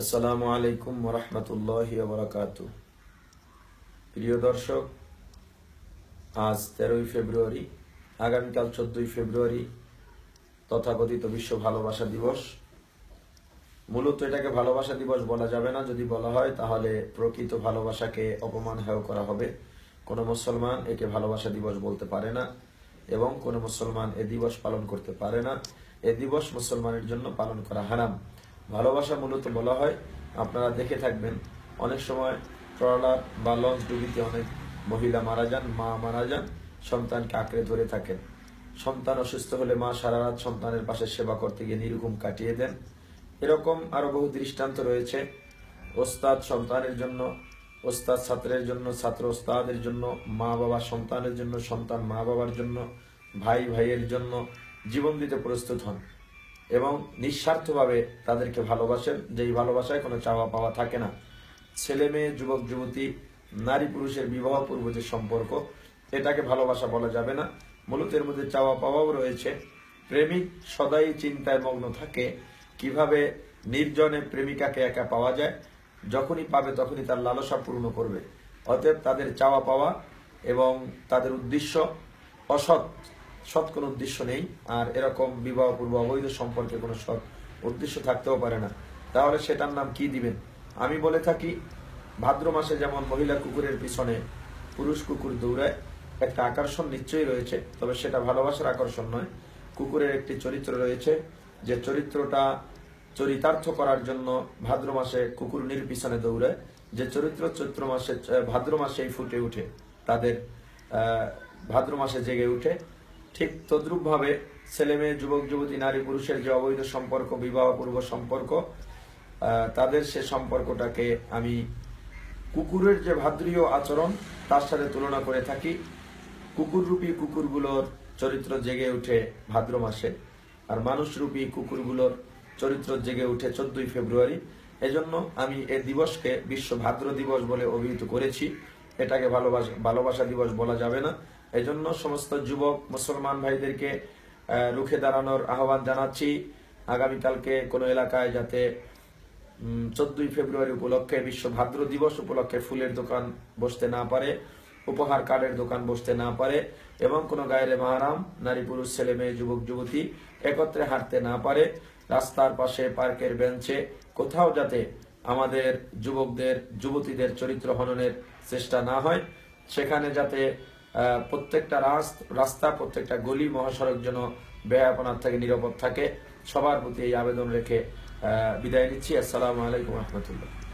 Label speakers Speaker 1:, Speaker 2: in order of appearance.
Speaker 1: আসসালামু আলাইকুম রহমতুল্লাহ বরকাত প্রিয় দর্শক, আজ তেরোই ফেব্রুয়ারি, আগামীকাল চোদ্দই ফেব্রুয়ারি, তথাকথিত বিশ্ব ভালোবাসা দিবস। মূলত এটাকে ভালোবাসা দিবস বলা যাবে না। যদি বলা হয়, তাহলে প্রকৃত ভালোবাসাকে অপমান হেয় করা হবে। কোনো মুসলমান একে ভালোবাসা দিবস বলতে পারে না এবং কোনো মুসলমান এ দিবস পালন করতে পারে না। এ দিবস মুসলমানের জন্য পালন করা হারাম। ভালোবাসা মূলত বলা হয়। আপনারা দেখে থাকবেন, অনেক সময় ট্রলার বা লঞ্চ ডুবিতে অনেক মহিলা মারা যান, মা মারা যান, সন্তানকে আঁকড়ে ধরে থাকেন। সন্তান অসুস্থ হলে মা সারা রাত সন্তানের পাশে সেবা করতে গিয়ে নিরুকুম কাটিয়ে দেন। এরকম আরও বহু দৃষ্টান্ত রয়েছে। ওস্তাদ সন্তানের জন্য, ওস্তাদ ছাত্রের জন্য, ছাত্র ওস্তাদের জন্য, মা বাবা সন্তানের জন্য, সন্তান মা বাবার জন্য, ভাই ভাইয়ের জন্য জীবন দিতে প্রস্তুত হন। এবং নিঃস্বার্থভাবে তাদেরকে ভালোবাসেন। যেই ভালোবাসায় কোনো চাওয়া পাওয়া থাকে না। ছেলে মেয়ে, যুবক, যুবতী, নারী পুরুষের বিবাহ পূর্ব যে সম্পর্ক, এটাকে ভালোবাসা বলা যাবে না। মূলত এর মধ্যে চাওয়া পাওয়াও রয়েছে। প্রেমিক সদাই চিন্তায় মগ্ন থাকে। কীভাবে নির্জনে প্রেমিকাকে একা পাওয়া যায়? যখনই পাবে তখনই তার লালসা পূর্ণ করবে। অতএব তাদের চাওয়া পাওয়া এবং তাদের উদ্দেশ্য অসৎ সৎ কোনো উদ্দেশ্য নেই, আর এরকম বিবাহ, পূর্ব অবৈধ সম্পর্কে কোনো সৎ উদ্দেশ্য থাকতেও পারে না। তাহলে সেটার নাম কি দিবেন? আমি বলে থাকি, ভাদ্র মাসে যেমন মহিলা কুকুরের পিছনে পুরুষ কুকুর দৌড়ায়, একটা আকর্ষণ নিশ্চয়ই রয়েছে, তবে সেটা ভালোবাসার আকর্ষণ নয়। কুকুরের একটি চরিত্র রয়েছে, যে চরিত্রটা চরিতার্থ করার জন্য ভাদ্র মাসে কুকুর নীল পিছনে দৌড়ায়। যে চরিত্র চৈত্র মাসে, ভাদ্র মাসেই ফুটে উঠে, তাদের ভাদ্র মাসে জেগে উঠে ঠিক তদ্রুপ ভাবে ছেলে মেয়ে, যুবক, যুবতী, নারী, পুরুষের যে অবৈধ সম্পর্ক বিবাহ পূর্ব সম্পর্ক তাদের সে সম্পর্কটাকে আমি কুকুরের যে ভাদ্রীয় আচরণ, তার সাথে তুলনা করে থাকি। কুকুররূপী কুকুরগুলোর চরিত্র জেগে উঠে ভাদ্র মাসে, আর মানুষরূপী কুকুরগুলোর চরিত্র জেগে উঠে চোদ্দই ফেব্রুয়ারি। এজন্য আমি এ দিবসকে বিশ্ব ভাদ্র দিবস বলে অভিহিত করেছি। এটাকে ভালোবাসা ভালোবাসা দিবস বলা যাবে না। এজন্য সমস্ত যুবক, মুসলমান ভাইদেরকে রুখে দাঁড়ানোর আহ্বান জানাচ্ছি। আগামীকালকে কোনো এলাকায় যাতে চোদ্দই ফেব্রুয়ারি উপলক্ষে বিশ্ব ভাদ্র দিবস উপলক্ষে ফুলের দোকান বসতে না পারে, উপহার কার্ডের দোকান বসতে না পারে এবং কোনো গায়ের মাহারাম, নারী পুরুষ, ছেলে মেয়ে, যুবক, যুবতী একত্রে হাঁটতে না পারে, রাস্তার পাশে পার্কের বেঞ্চে কোথাও যাতে আমাদের যুবকদের, যুবতীদের চরিত্র হননের চেষ্টা না হয়, সেখানে যাতে প্রত্যেকটা রাস- রাস্তা, প্রত্যেকটা গলি মহাসড়ক যেন ব্যয়াপনার থেকে নিরাপদ থাকে। সবার প্রতি এই আবেদন রেখে বিদায় নিচ্ছি। আসসালামু আলাইকুম রহমতুল্লাহ।